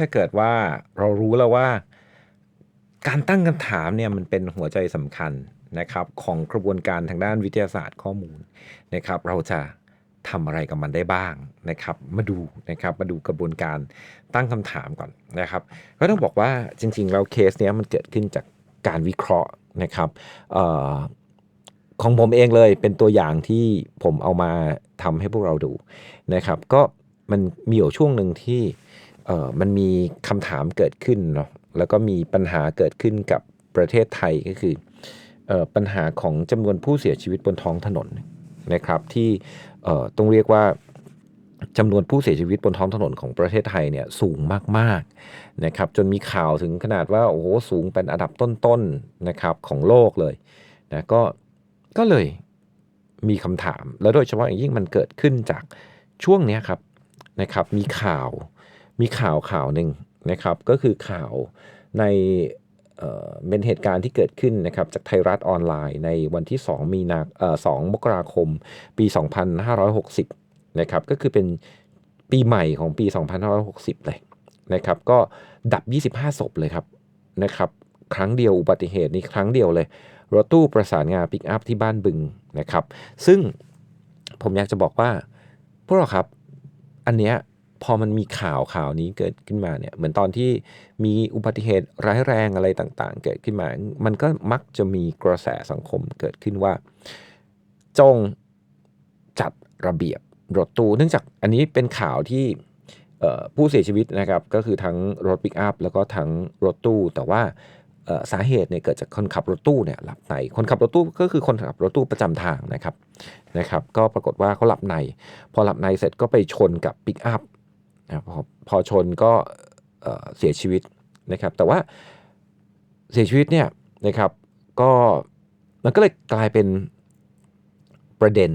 ถ้าเกิดว่าเรารู้แล้วว่า การตั้งคำถามเนี่ยมันเป็นหัวใจสำคัญนะครับ ของกระบวนการทางด้านวิทยาศาสตร์ข้อมูลนะครับ เราจะทำอะไรกับมันได้บ้างนะครับ มาดูนะครับมาดูกระบวนการตั้งคำถามก่อนนะครับก็ต้องบอกว่าจริงๆแล้วเคสเนี้ยมันเกิดขึ้นจากการวิเคราะห์นะครับออของผมเองเลยเป็นตัวอย่างที่ผมเอามาทำให้พวกเราดูนะครับ ก็มันมีอยู่ช่วงหนึ่งที่ เออมันมีคำถามเกิดขึ้นเนาะแล้วก็มีปัญหาเกิดขึ้นกับประเทศไทยก็คือออปัญหาของจำนวนผู้เสียชีวิตบนท้องถนนนะครับที่ต้องเรียกว่าจำนวนผู้เสียชีวิตบนท้องถนนของประเทศไทยเนี่ยสูงมากๆนะครับจนมีข่าวถึงขนาดว่าโอ้โหสูงเป็นอันดับต้นๆนะครับของโลกเลยนะก็ก็เลยมีคำถาม แล้วโดยเฉพาะอย่างยิ่งมันเกิดขึ้นจากช่วงนี้ครับนะครับมีข่าว มีข่าวข่าวหนึ่งนะครับ ก็คือข่าวในเเป็นเหตุการณ์ที่เกิดขึ้นนะครับจากไทยรัฐออนไลน์ในวันที่ 2 มีนาเอ่อ2มกราคมปี 2560 นะครับ ก็คือเป็นปีใหม่ของปี 2560 เลยนะครับ ก็ดับ 25 ศพเลยครับนะครับ ครั้งเดียวอุบัติเหตุนี้ครั้งเดียวเลย รถตู้ประสานงานปิกอัพที่บ้านบึงนะครับ ซึ่งผมอยากจะบอกว่า พวกเราครับ อันเนี้ย พอมันมีข่าวข่าวนี้เกิดขึ้นมาเนี่ยเหมือนตอนที่มีอุบัติเหตุร้ายแรงอะไรต่างๆ เกิดขึ้นมา มันก็มักจะมีกระแสสังคมเกิดขึ้นว่า จงจัดระเบียบรถตู้ เนื่องจากอันนี้เป็นข่าวที่ผู้เสียชีวิตนะครับก็คือทั้งรถปิกอัพแล้วก็ทั้งรถตู้ แต่ว่าสาเหตุเนี่ยเกิดจากคนขับรถตู้เนี่ยหลับในคนขับรถตู้ก็คือคนขับรถตู้ประจำทางนะครับนะครับ ก็ปรากฏว่าเขาหลับใน พอหลับในเสร็จก็ไปชนกับปิกอัพ นะพอพอชนก็เอ่อเสียชีวิตนะครับ แต่ว่าเสียชีวิตเนี่ยนะครับก็มันก็เลยกลายเป็นประเด็น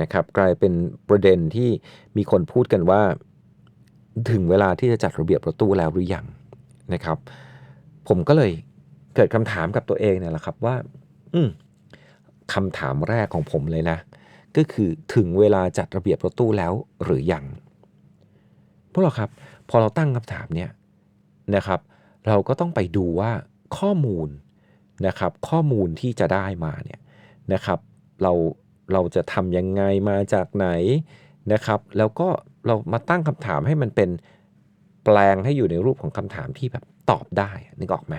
นะครับ กลายเป็นประเด็นที่มีคนพูดกันว่า ถึงเวลาที่จะจัดระเบียบรถตู้แล้วหรือยังนะครับ ผมก็เลยเกิดคำถามกับตัวเองเนี่ยแหละครับว่า อืมคำถามแรกของผมเลยนะ ก็คือถึงเวลาจัดระเบียบรถตู้แล้วหรือยัง วกเราครับ พอเราตั้งคำถามเนี่ยนะครับ เราก็ต้องไปดูว่าข้อมูลนะครับ ข้อมูลที่จะได้มาเนี่ยนะครับเราเราจะทำยังไงมาจากไหนนะครับ แล้วก็เรามาตั้งคำถามให้มันเป็นแปลงให้อยู่ในรูปของคำถามที่แบบตอบได้นึกออกไหม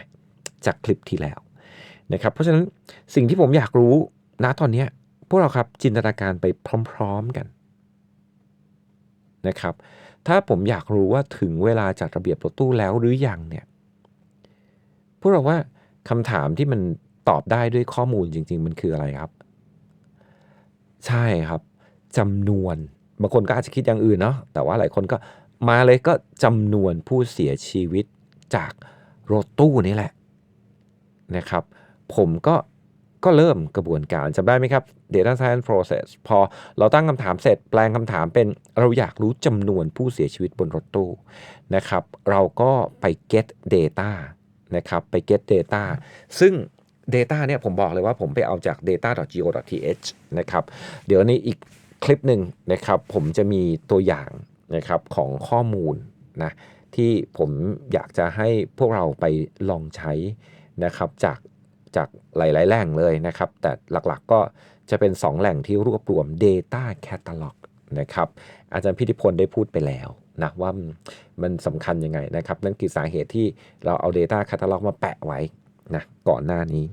จากคลิปที่แล้วนะครับ เพราะฉะนั้นสิ่งที่ผมอยากรู้ณตอนนี้พวกเราครับจินตนาการไปพร้อม ๆกันนะครับ ถ้าผมอยากรู้ว่าถึงเวลาจัดระเบียบรถตู้แล้วหรือยังเนี่ยพวกเราว่าคำถามที่มันตอบได้ด้วยข้อมูลจริง ๆ มันคืออะไรครับ ใช่ครับจำนวนบางคนก็อาจจะคิดอย่างอื่นเนาะแต่ว่าหลายคนก็มาเลยก็จำนวนผู้เสียชีวิตจากรถตู้นี่แหละนะครับ ผมก็ ก็เริ่มกระบวนการจำได้ไหมครับ data science process พอเราตั้งคำถามเสร็จแปลงคำถามเป็นเราอยากรู้จำนวนผู้เสียชีวิตบนรถตู้นะครับ เราก็ไป get data นะครับไป get data ซึ่ง Data เนี่ยผมบอกเลยว่าผมไปเอาจาก data.go.th นะครับ เดี๋ยวในอีกคลิปหนึ่งนะครับ ผมจะมีตัวอย่างนะครับของข้อมูลนะที่ผมอยากจะให้พวกเราไปลองใช้นะครับจาก จากหลาย ๆ แหล่งเลยนะครับ แต่หลัก ๆ ก็จะเป็น 2 แหล่งที่รวบรวม Data Catalog นะครับ อาจารย์พิธิพลได้พูดไปแล้วนะว่ามันสำคัญยังไงนะครับ นั่นคือสาเหตุที่เราเอา Data Catalog มาแปะไว้นะก่อนหน้านี้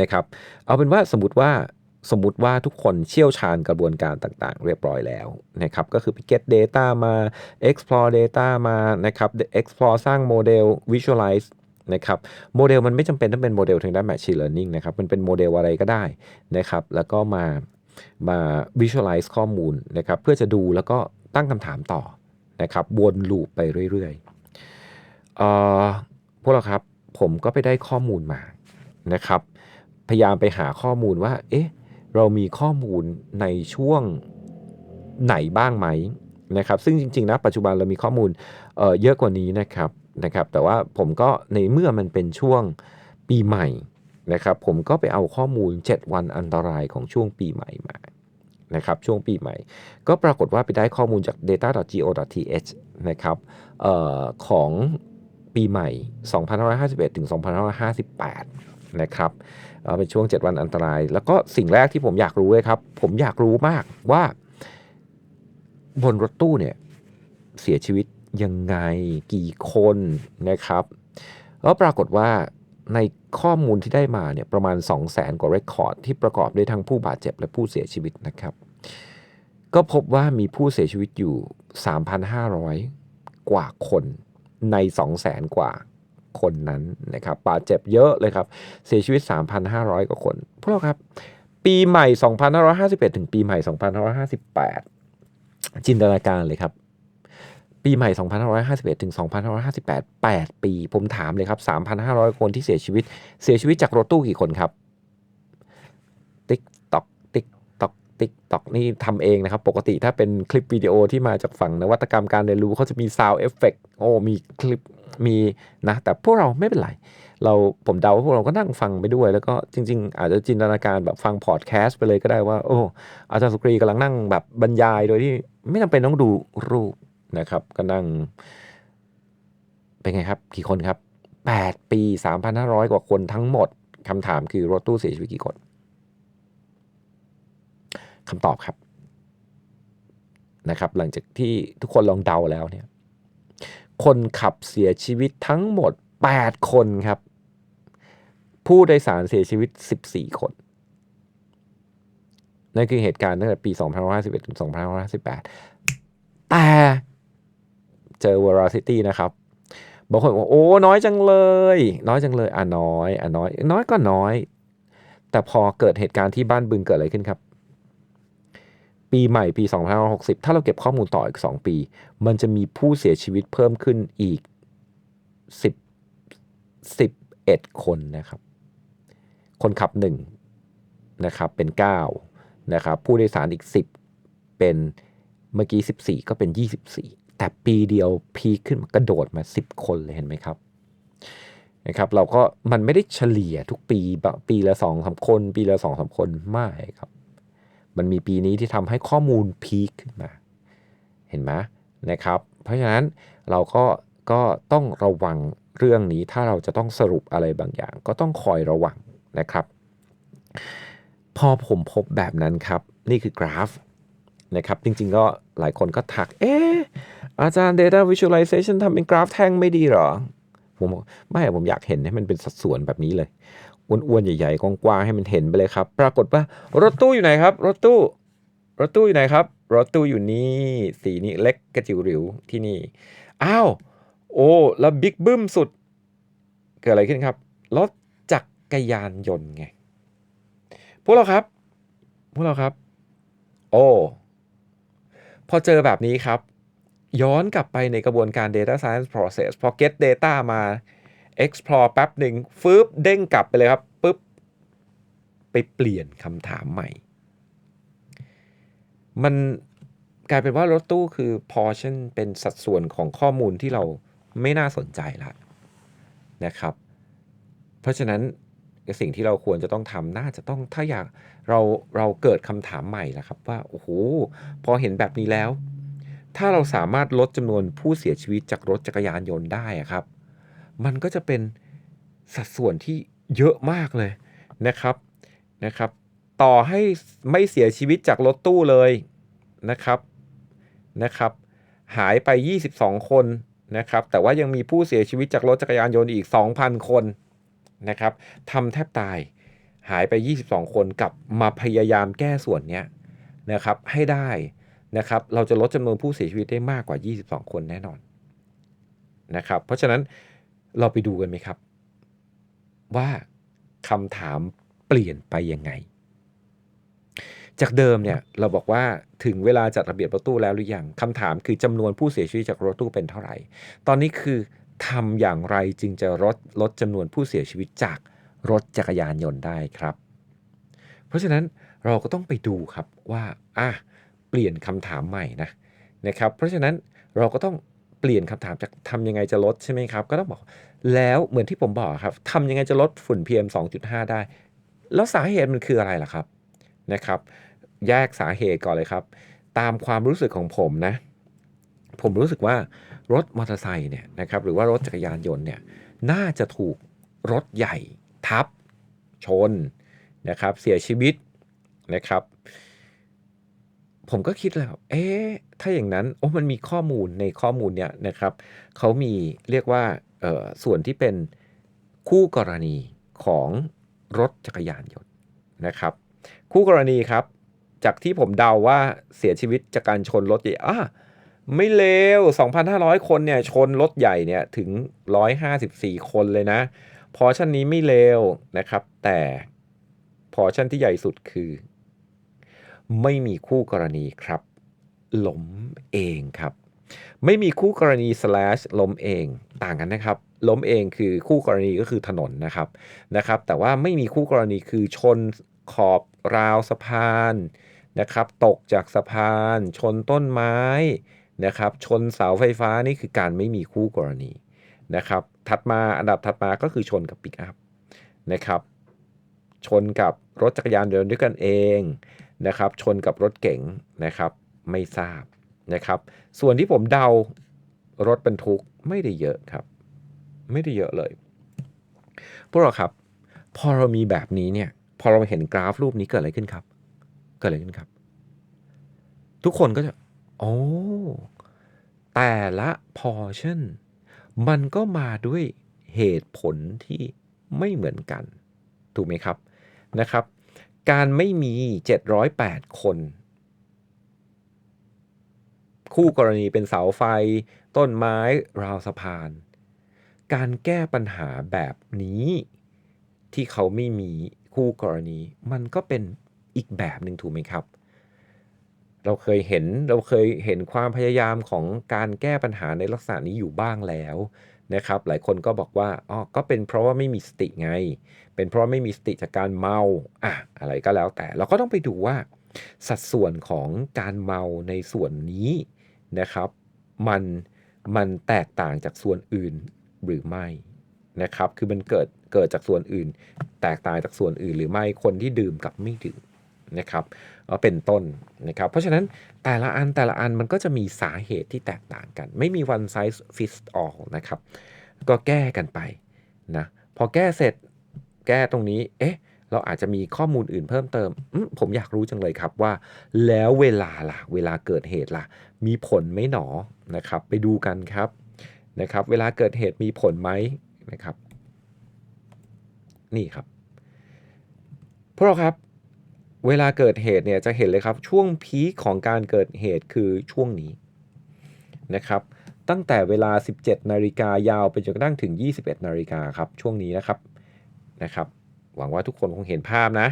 นะครับ เอาเป็นว่าสมมติว่าสมมติว่าทุกคนเชี่ยวชาญกระบวนการต่างๆ เรียบร้อยแล้วนะครับ ก็คือไป get data มา explore data มานะครับ explore สร้างโมเดล visualize นะครับโมเดลมันไม่จำเป็นต้องเป็นโมเดลทางด้าน machine learning นะครับมันเป็นโมเดลอะไรก็ได้นะครับแล้วก็มามา visualize ข้อมูลนะครับเพื่อจะดูแล้วก็ตั้งคำถามต่อนะครับวนลูปไปเรื่อยๆเอ่อพวกเราครับผมก็ไปได้ข้อมูลมานะครับพยายามไปหาข้อมูลว่าเอ๊ะเรามีข้อมูลในช่วงไหนบ้างไหมนะครับซึ่งจริงๆนะปัจจุบันเรามีข้อมูลเเยอะกว่านี้นะครับ นะครับ แต่ว่าผมก็ในเมื่อมันเป็นช่วงปีใหม่นะครับผมก็ไปเอาข้อมูล 7 วันอันตรายของช่วงปีใหม่มานะครับช่วงปีใหม่ ก็ปรากฏว่าไปได้ข้อมูลจาก data.go.th นะครับออของปีใหม่ 2551 ถึง 2558 นะครับเเป็นช่วง 7 วันอันตราย แล้วก็สิ่งแรกที่ผมอยากรู้เลยครับ ผมอยากรู้มากว่าบนรถตู้เนี่ยเสียชีวิต ยังไงกี่คนนะครับ แล้วปรากฏว่าในข้อมูลที่ได้มาเนี่ยประมาณ 2 0 0แสนกว่าเรคคอร์ดที่ประกอบด้วยทั้งผู้บาดเจ็บและผู้เสียชีวิตนะครับ ก็พบว่ามีผู้เสียชีวิตอยู่ 3,500 กว่าคนใน2 0 0แสนกว่าคนนั้นนะครับบาดเจ็บเยอะเลยครับ เสียชีวิต 3,500 กว่าคน พวกเราครับ ปีใหม่ 2,551 ถึงปีใหม่ 2,558 จินตนาการเลยครับ ปีใหม่ 2,551 ถึง 2,558 8 ปี ผมถามเลยครับ 3,500 คนที่เสียชีวิต เสียชีวิตจากรถตู้กี่คนครับ ติ๊กตอก ติ๊กตอก ติ๊กตอก นี่ทำเองนะครับ ปกติถ้าเป็นคลิปวิดีโอที่มาจากฝั่งนวัตกรรมการเรียนรู้เขาจะมี sound effect โอ้ มีคลิป มีนะ แต่พวกเราไม่เป็นไร เรา ผมเดาว่าพวกเราก็นั่งฟังไปด้วย แล้วก็จริง ๆ อาจจะจินตนาการแบบฟังพอดแคสต์ไปเลยก็ได้ว่า โอ้ อาจารย์สุกรีกำลังนั่งแบบบรรยาย โดยที่ไม่จำเป็นต้องดูรูป นะครับ ก็นั่ง เป็นไงครับ กี่คนครับ 8 ปี 3,500 กว่าคนทั้งหมดคำถามคือรถตู้เสียชีวิตกี่คนคำตอบครับนะครับ หลังจากที่ทุกคนลองเดาแล้วเนี่ย คนขับเสียชีวิตทั้งหมด 8 คนครับ ผู้โดยสารเสียชีวิต 14 คนนั่นคือเหตุการณ์ตั้งแต่ปี 2551 ถึง 2558 แต่ เจอ Veracity นะครับบางคนบอกโอ้น้อยจังเลย น้อยจังเลยอะน้อยอะน้อย น้อยก็น้อย แต่พอเกิดเหตุการณ์ที่บ้านบึงเกิดอะไรขึ้นครับ ปีใหม่ปี 2560 ถ้าเราเก็บข้อมูลต่ออีก 2 ปี มันจะมีผู้เสียชีวิตเพิ่มขึ้นอีก 10 11 คนนะครับ คนขับ 1 นะครับ เป็น 9 นะครับ ผู้โดยสารอีก 10 เป็นเมื่อกี้ 14 ก็เป็น 24 แต่ปีเดียวพีขึ้นกระโดดมา 10 คนเลยเห็นไหมครับนะครับ เราก็มันไม่ได้เฉลี่ยทุกปีปีละสองสามคน ปีละสองสามคนไม่ครับ มันมีปีนี้ที่ทำให้ข้อมูลพีคขึ้นมา เห็นไหมนะครับ เพราะฉะนั้นเราก็ก็ต้องระวังเรื่องนี้ถ้าเราจะต้องสรุปอะไรบางอย่าง ก็ต้องคอยระวังนะครับ พอผมพบแบบนั้นครับ นี่คือกราฟนะครับ จริงๆก็หลายคนก็ทัก เอ๊ะ อาจารย์ data visualization ทำเป็นกราฟแท่งไม่ดีหรอ ผมบอกไม่ผมอยากเห็นให้มันเป็นสัดส่วนแบบนี้เลยอ้วนๆใหญ่ๆกว้างๆให้มันเห็นไปเลยครับ ปรากฏว่ารถตู้อยู่ไหนครับ รถตู้ รถตู้อยู่ไหนครับ รถตู้อยู่นี่สีนี้เล็กกระจิ๋วหริวที่นี่อ้าวโอ้แล้วบิ๊กบึ้มสุด เกิดอะไรขึ้นครับ รถจักรยานยนต์ไง พวกเราครับ พวกเราครับ โอ้พอเจอแบบนี้ครับ ย้อนกลับไปในกระบวนการ data science process พอ get data มา explore แป๊บหนึ่งฟืบเด้งกลับไปเลยครับปุ๊บไปเปลี่ยนคำถามใหม่ มันกลายเป็นว่ารถตู้คือ portion เป็นสัดส่วนของข้อมูลที่เราไม่น่าสนใจละนะครับ เพราะฉะนั้นสิ่งที่เราควรจะต้องทำน่าจะต้องถ้าอยากเราเราเกิดคำถามใหม่ละครับว่า โอ้โห พอเห็นแบบนี้แล้ว ถ้าเราสามารถลดจำนวนผู้เสียชีวิตจากรถจักรยานยนต์ได้ครับ มันก็จะเป็นสัดส่วนที่เยอะมากเลยนะครับนะครับ ต่อให้ไม่เสียชีวิตจากรถตู้เลยนะครับนะครับ หายไป 22 คนนะครับ แต่ว่ายังมีผู้เสียชีวิตจากรถจักรยานยนต์อีก 2,000 คนนะครับทำแทบตายหายไป 22 คนกลับมาพยายามแก้ส่วนเนี้ยนะครับให้ได้ นะครับเราจะลดจำนวนผู้เสียชีวิตได้มากกว่า 22 คนแน่นอนนะครับ เพราะฉะนั้นเราไปดูกันไหมครับ ว่าคำถามเปลี่ยนไปยังไง จากเดิมเนี่ยเราบอกว่าถึงเวลาจัดระเบียบรถตู้แล้วหรือยังคำถามคือจำนวนผู้เสียชีวิตจากรถตู้เป็นเท่าไหร่ ตอนนี้คือทำอย่างไรจึงจะลดลดจำนวนผู้เสียชีวิตจากรถจักรยานยนต์ได้ครับ เพราะฉะนั้นเราก็ต้องไปดูครับว่าอะ เปลี่ยนคำถามใหม่นะนะครับ เพราะฉะนั้นเราก็ต้องเปลี่ยนคำถามจากทำยังไงจะลดใช่ไหมครับ ก็ต้องบอกแล้วเหมือนที่ผมบอกครับทำยังไงจะลดฝุ่น PM 2.5 ได้ แล้วสาเหตุมันคืออะไรล่ะครับนะครับ แยกสาเหตุก่อนเลยครับ ตามความรู้สึกของผมนะ ผมรู้สึกว่ารถมอเตอร์ไซค์เนี่ยนะครับหรือว่ารถจักรยานยนต์เนี่ยน่าจะถูกรถใหญ่ทับชนนะครับ เสียชีวิตนะครับ ผมก็คิดเลยครัเอ๊ะ ถ้าอย่างนั้น โอ้ มันมีข้อมูลในข้อมูลเนี่ยนะครับ เขามีเรียกว่าเอ่อส่วนที่เป็นคู่กรณีของรถจักรยานยนต์นะครับ คู่กรณีครับ จากที่ผมเดาว่าเสียชีวิตจากการชนรถใหญ่อะไม่เลว 2,500 คนเนี่ยชนรถใหญ่เนี่ยถึง 154 คนเลยนะ พอชั่นนี้ไม่เลวนะครับ แต่พอชั่นที่ใหญ่สุดคือ ไม่มีคู่กรณีครับล้มเองครับ ไม่มีคู่กรณี slash ล้มเองต่างกันนะครับล้มเองคือคู่กรณีก็คือถนนนะครับนะครับ แต่ว่าไม่มีคู่กรณีคือชนขอบราวสะพานนะครับตกจากสะพาน ชนต้นไม้นะครับชนเสาไฟฟ้านี่คือการไม่มีคู่กรณีนะครับถัดมาอันดับถัดมาก็คือชนกับปิกอัพนะครับชนกับรถจักรยานยนต์ด้วยกันเอง นะครับชนกับรถเก๋งนะครับไม่ทราบนะครับ ส่วนที่ผมเดารถบรรทุกไม่ได้เยอะครับ ไม่ได้เยอะเลยพวกเราครับ พอเรามีแบบนี้เนี่ยพอเราเห็นกราฟรูปนี้เกิดอะไรขึ้นครับ เกิดอะไรขึ้นครับ ทุกคนก็จะโอ้แต่ละพอชั่นมันก็มาด้วยเหตุผลที่ไม่เหมือนกัน ถูกไหมครับนะครับ การไม่มี 708 คน คู่กรณีเป็นเสาไฟ ต้นไม้ราวสะพาน การแก้ปัญหาแบบนี้ที่เขาไม่มีคู่กรณี มันก็เป็นอีกแบบหนึ่งถูกไหมครับ เราเคยเห็นเราเคยเห็นความพยายามของการแก้ปัญหาในลักษณะนี้อยู่บ้างแล้ว นะครับหลายคนก็บอกว่าอ๋อก็เป็นเพราะว่าไม่มีสติไง เป็นเพราะไม่มีสติจากการเมาอะอะไรก็แล้วแต่เราก็ต้องไปดูว่าสัดส่วนของการเมาในส่วนนี้นะครับมันมันแตกต่างจากส่วนอื่นหรือไม่นะครับคือมันเกิดเกิดจากส่วนอื่น แตกต่างจากส่วนอื่นหรือไม่คนที่ดื่มกับไม่ดื่ม นะครับเป็นต้นนะครับ เพราะฉะนั้นแต่ละอันแต่ละอันมันก็จะมีสาเหตุที่แตกต่างกัน ไม่มี one size fits all นะครับ ก็แก้กันไปนะพอแก้เสร็จแก้ตรงนี้ เอ๊ะ เราอาจจะมีข้อมูลอื่นเพิ่มเติมอมผมอยากรู้จังเลยครับว่า แล้วเวลาล่ะ เวลาเกิดเหตุล่ะ มีผลไหมหนอนะครับ ไปดูกันครับนะครับ เวลาเกิดเหตุมีผลไหมนะครับ นี่ครับพวกเราครับ เวลาเกิดเหตุเนี่ยจะเห็นเลยครับช่วงพีคของการเกิดเหตุคือช่วงนี้นะครับ ตั้งแต่เวลา 17 นาฬิกายาวไปจนกระทั่งถึง 21 นาฬิกาครับช่วงนี้นะครับนะครับหวังว่าทุกคนคงเห็นภาพนะ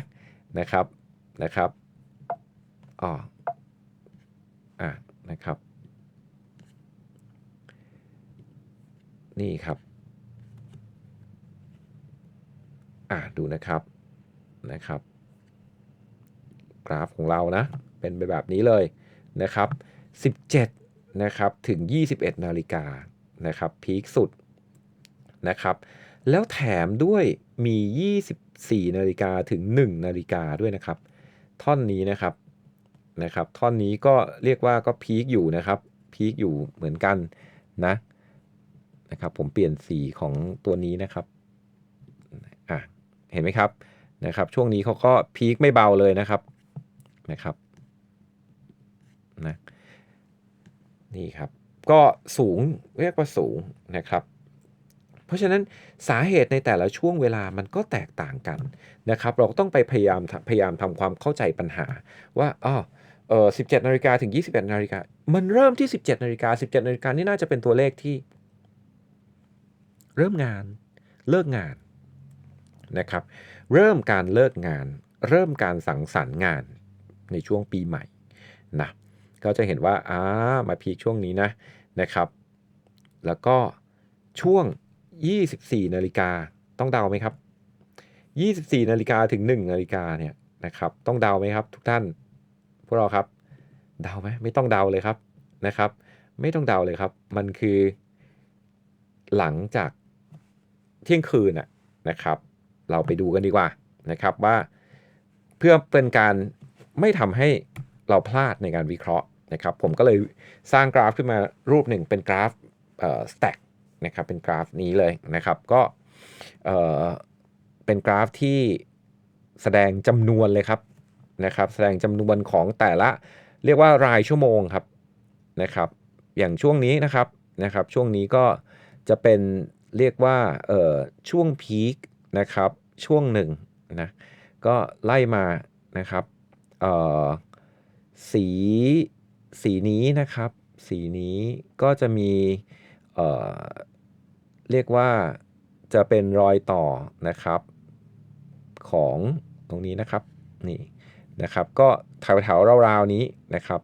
นะครับนะครับอ๋ออะนะครับ นี่ครับอ่าดูนะครับนะครับ กราฟของเรานะ เป็นไปแบบนี้เลยนะครับ 17 นะครับ ถึง 21 นาฬิกานะครับ พีคสุดนะครับ แล้วแถมด้วยมี 24 นาฬิกาถึง 1 นาฬิกาด้วยนะครับ ท่อนนี้นะครับนะครับ ท่อนนี้ก็เรียกว่าก็พีคอยู่นะครับ พีคอยู่เหมือนกันนะนะครับ ผมเปลี่ยนสีของตัวนี้นะครับอะเห็นไหมครับนะครับ ช่วงนี้เขาก็พีคไม่เบาเลยนะครับ นะครับนะนี่ครับ ก็สูงเรียกว่าสูงนะครับ เพราะฉะนั้นสาเหตุในแต่ละช่วงเวลามันก็แตกต่างกันนะครับ เราต้องไปพยายามพยายามทำความเข้าใจปัญหาว่าอ๋อเออ17นาฬิกาถึง21นาฬิกามันเริ่มที่17นาฬิกา17นาฬิกานี่น่าจะเป็นตัวเลขที่เริ่มงานเลิกงานนะครับ เริ่มการเลิกงาน เริ่มการสังสรรค์งาน ในช่วงปีใหม่นะก็จะเห็นว่าอ่ามาพีคช่วงนี้นะนะครับ แล้วก็ช่วง 24 นาฬิกาต้องเดาไหมครับ 24 นาฬิกาถึง 1 นาฬิกาเนี่ยนะครับ ต้องเดาไหมครับทุกท่านพวกเราครับ เดาไหมไม่ต้องเดาเลยครับนะครับ ไม่ต้องเดาเลยครับ มันคือหลังจากเที่ยงคืนน่ะนะครับ เราไปดูกันดีกว่านะครับว่าเพื่อเป็นการ ไม่ทำให้เราพลาดในการวิเคราะห์นะครับ ผมก็เลยสร้างกราฟขึ้นมารูปหนึ่งเป็นกราฟเอ่อ stack นะครับเป็นกราฟนี้เลยนะครับ ก็เอ่อเป็นกราฟที่แสดงจำนวนเลยครับนะครับ แสดงจำนวนของแต่ละเรียกว่ารายชั่วโมงครับนะครับ อย่างช่วงนี้นะครับนะครับ ช่วงนี้ก็จะเป็นเรียกว่าเอ่อช่วงพีคนะครับช่วงหนึ่งนะก็ไล่มานะครับ สีสีนี้นะครับ สีนี้ก็จะมีเเรียกว่าจะเป็นรอยต่อนะครับ ของตรงนี้นะครับนี่นะครับ ก็แถวๆราวๆนี้นะครับ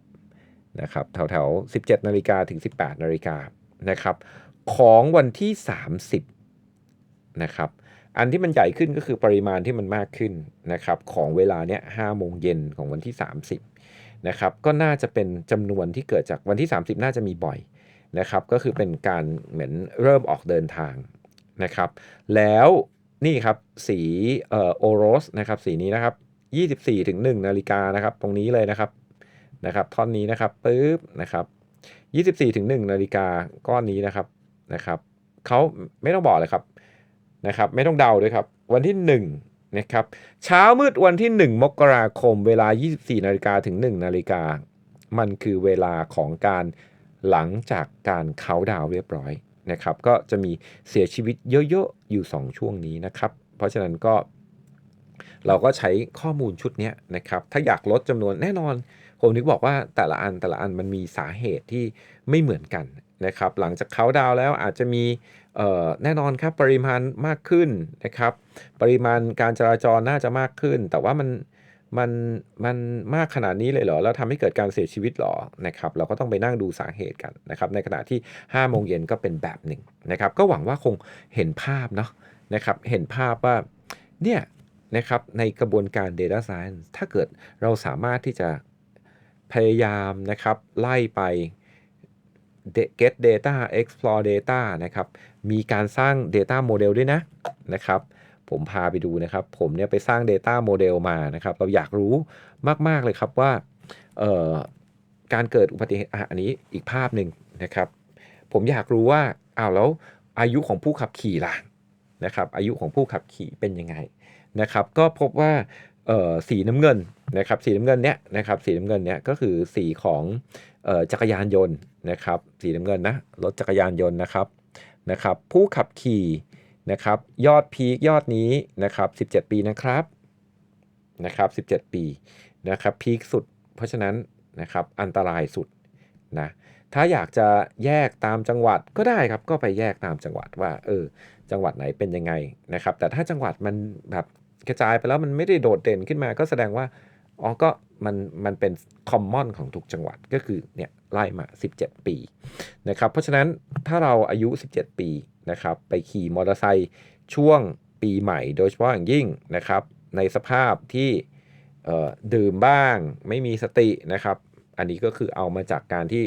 นะครับแถวแถวๆ17นาฬิกาถึง 18นาฬิกานะครับ ของวันที่ 30นะครับ อันที่มันใหญ่ขึ้นก็คือปริมาณที่มันมากขึ้นนะครับของเวลาเนี้ย5โมงเย็นของวันที่ 30นะครับก็น่าจะเป็นจำนวนที่เกิดจากวันที่ 30 น่าจะมีบ่อยนะครับก็คือเป็นการเหมือนเริ่มออกเดินทางนะครับ แล้วนี่ครับสีเอ่อโอโรสนะครับสีนี้นะครับ24ถึง1นาฬิกานะครับตรงนี้เลยนะครับนะครับท่อนนี้นะครับปึ๊บนะครับ24ถึง1นาฬิกาก้อนนี้นะครับนะครับเขาไม่ต้องบอกเลยครับ นะครับไม่ต้องเดาด้วยครับ วันที่1นะครับเช้ามืดวันที่ 1 มกราคม เวลา 24นาฬิกาถึง 1นาฬิกามันคือเวลาของการหลังจากการเขาดาวเรียบร้อยนะครับ ก็จะมีเสียชีวิตเยอะๆ อยู่ 2 ช่วงนี้นะครับ เพราะฉะนั้นก็เราก็ใช้ข้อมูลชุดนี้นะครับ ถ้าอยากลดจำนวนแน่นอน ผมนึกบอกว่าแต่ละอันแต่ละอันมันมีสาเหตุที่ไม่เหมือนกันนะครับ หลังจากเขาดาวแล้วอาจจะมี แน่นอนครับปริมาณมากขึ้นนะครับ ปริมาณการจราจรน่าจะมากขึ้น แต่ว่ามันมันมันมากขนาดนี้เลยเหรอ แล้วทำให้เกิดการเสียชีวิตเหรอนะครับ เราก็ต้องไปนั่งดูสาเหตุกันนะครับ ในขณะที่5โมงเย็นก็เป็นแบบหนึ่งนะครับ ก็หวังว่าคงเห็นภาพเนาะนะครับ เห็นภาพว่าเนี่ยนะครับในกระบวนการ Data Science ถ้าเกิดเราสามารถที่จะพยายามนะครับไล่ไป get data explore data นะครับ มีการสร้าง data model ด้วยนะนะครับ ผมพาไปดูนะครับ ผมเนี่ยไปสร้าง data model มานะครับ เราอยากรู้มาก ๆ เลยครับว่าการเกิดอุบัติเหตุอันนี้อีกภาพหนึ่งนะครับ ผมอยากรู้ว่าอ้าวแล้วอายุของผู้ขับขี่ล่ะนะครับ อายุของผู้ขับขี่เป็นยังไงนะครับ ก็พบว่า สีน้ำเงินนะครับสีน้ำเงินเนี้ยนะครับสีน้ำเงินเนี้ยก็คือสีของออจักรยานยนต์นะครับสีน้ำเงินนะรถจักรยานยนต์นะครับนะครับผู้ขับขี่นะครับยอดพีคยอดนี้นะครับ17 ปีนะครับนะครับ17 ปีนะครับพีคสุด เพราะฉะนั้นนะครับอันตรายสุดนะถ้าอยากจะแยกตามจังหวัดก็ได้ครับก็ไปแยกตามจังหวัดว่าเออจังหวัดไหนเป็นยังไงนะครับแต่ถ้าจังหวัดมันแบบ กระจายไปแล้วมันไม่ได้โดดเด่นขึ้นมา ก็แสดงว่าอ๋อก็มันมันเป็นคอมมอนของทุกจังหวัดก็คือเนี่ยไล่มา 17 ปีนะครับเพราะฉะนั้นถ้าเราอายุ 17 ปีนะครับไปขี่มอเตอร์ไซค์ช่วงปีใหม่ โดยเฉพาะอย่างยิ่งนะครับในสภาพที่ดื่มบ้างไม่มีสตินะครับ อันนี้ก็คือเอามาจากการที่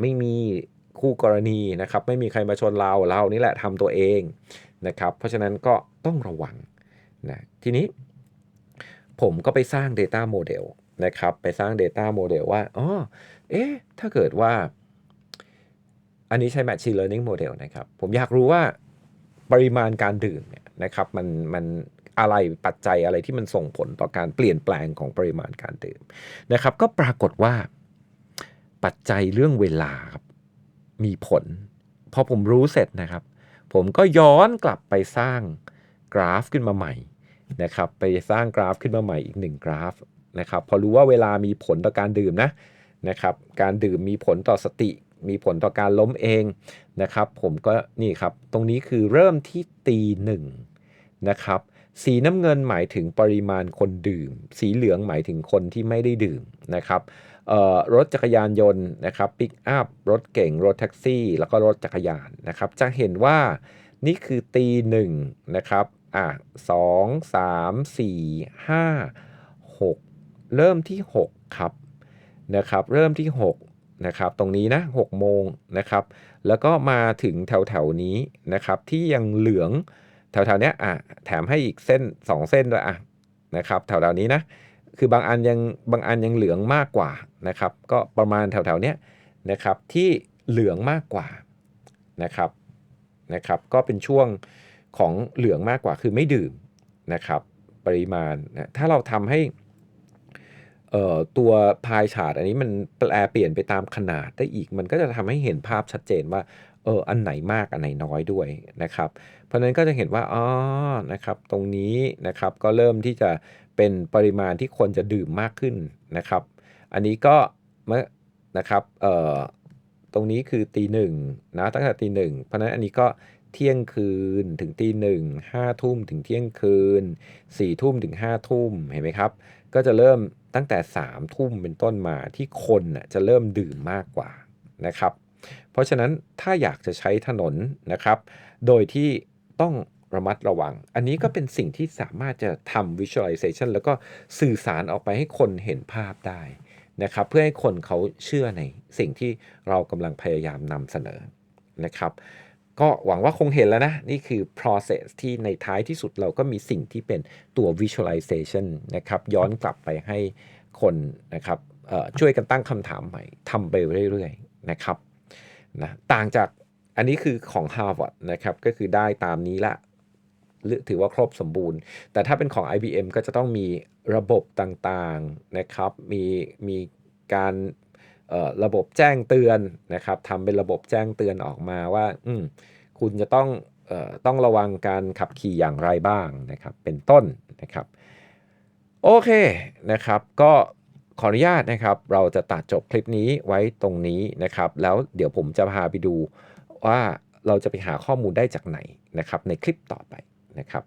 ไม่มีคู่กรณีนะครับ ไม่มีใครมาชนเราเรานี่แหละทำตัวเองนะครับ เพราะฉะนั้นก็ต้องระวัง นะทีนี้ผมก็ไปสร้าง Data Model นะครับ ไปสร้าง Data Model ว่าอ๋อเอ๊ะถ้าเกิดว่า อันนี้ใช้ Machine Learning Model นะครับ ผมอยากรู้ว่าปริมาณการดื่มเนี่ยนะครับมันมันอะไรปัจจัยอะไรที่มันส่งผลต่อการเปลี่ยนแปลงของปริมาณการดื่มนะครับ ก็ปรากฏว่าปัจจัยเรื่องเวลาครับมีผล พอผมรู้เสร็จนะครับ ผมก็ย้อนกลับไปสร้างกราฟขึ้นมาใหม่ นะครับไปสร้างกราฟขึ้นมาใหม่อีกหนึ่งกราฟนะครับพอรู้ว่าเวลามีผลต่อการดื่มนะนะครับการดื่มมีผลต่อสติ มีผลต่อการล้มเองนะครับ ผมก็นี่ครับตรงนี้คือเริ่มที่ตีหนึ่งนะครับสีน้ำเงินหมายถึงปริมาณคนดื่ม สีเหลืองหมายถึงคนที่ไม่ได้ดื่มนะครับรถจักรยานยนต์นะครับปิกอัพรถเก่ง รถแท็กซี่ แล้วก็รถจักรยานนะครับ จะเห็นว่านี่คือตีหนึ่งนะครับ อะสองสามสี่ห้าหกเริ่มที่ 6 ครับนะครับ เริ่มที่ 6 นะครับ ตรงนี้นะ6โมงนะครับ แล้วก็มาถึงแถวแถวนี้นะครับ ที่ยังเหลืองแถวๆเนี้อะแถมให้อีกเส้น 2 เส้นด้วยอะนะครับ แถวๆนี้นะ คือบางอันยังบางอันยังเหลืองมากกว่านะครับ ก็ประมาณแถวๆเนี้นะครับที่เหลืองมากกว่านะครับนะครับ ก็เป็นช่วง ของเหลืองมากกว่าคือไม่ดื่มนะครับปริมาณนะถ้าเราทำให้ตัวพายชาร์ตอันนี้มันแปลเปลี่ยนไปตามขนาดได้อีก มันก็จะทำให้เห็นภาพชัดเจนว่าเอออันไหนมากอันไหนน้อยด้วยนะครับ เพราะฉะนั้นก็จะเห็นว่าอ๋อนะครับตรงนี้นะครับก็เริ่มที่จะเป็นปริมาณที่คนจะดื่มมากขึ้นนะครับ อันนี้ก็นะครับเอ่อตรงนี้คือตีหนึ่งนะตั้งแต่ตีหนึ่งเพราะนั้นอันนี้ก็ เที่ยงคืนถึงตีหนึ่งห้าทุ่มถึงเที่ยงคืนสี่ทุ่มถึงห้าทุ่มเห็นไหมครับ ก็จะเริ่มตั้งแต่สามทุ่มเป็นต้นมาที่คนจะเริ่มดื่มมากกว่านะครับ เพราะฉะนั้นถ้าอยากจะใช้ถนนนะครับ โดยที่ต้องระมัดระวัง อันนี้ก็เป็นสิ่งที่สามารถจะทำ visualization แล้วก็สื่อสารออกไปให้คนเห็นภาพได้นะครับ เพื่อให้คนเขาเชื่อในสิ่งที่เรากำลังพยายามนำเสนอนะครับ ก็หวังว่าคงเห็นแล้วนะ นี่คือ process ที่ในท้ายที่สุดเราก็มีสิ่งที่เป็นตัว visualization นะครับ ย้อนกลับไปให้คนนะครับช่วยกันตั้งคำถามใหม่ทำไปเรื่อยๆนะครับนะต่างจากอันนี้คือของ Harvard นะครับก็คือได้ตามนี้ละหรือถือว่าครบสมบูรณ์ แต่ถ้าเป็นของ IBM ก็จะต้องมีระบบต่างๆนะครับ มีมีการ ระบบแจ้งเตือนนะครับทำเป็นระบบแจ้งเตือนออกมาว่าคุณจะต้องออต้องระวังการขับขี่อย่างไรบ้างนะครับ เป็นต้นนะครับโอเคนะครับ ก็ขออนุญาตนะครับ เราจะตัดจบคลิปนี้ไว้ตรงนี้นะครับ แล้วเดี๋ยวผมจะพาไปดูว่าเราจะไปหาข้อมูลได้จากไหนนะครับ ในคลิปต่อไปนะครับ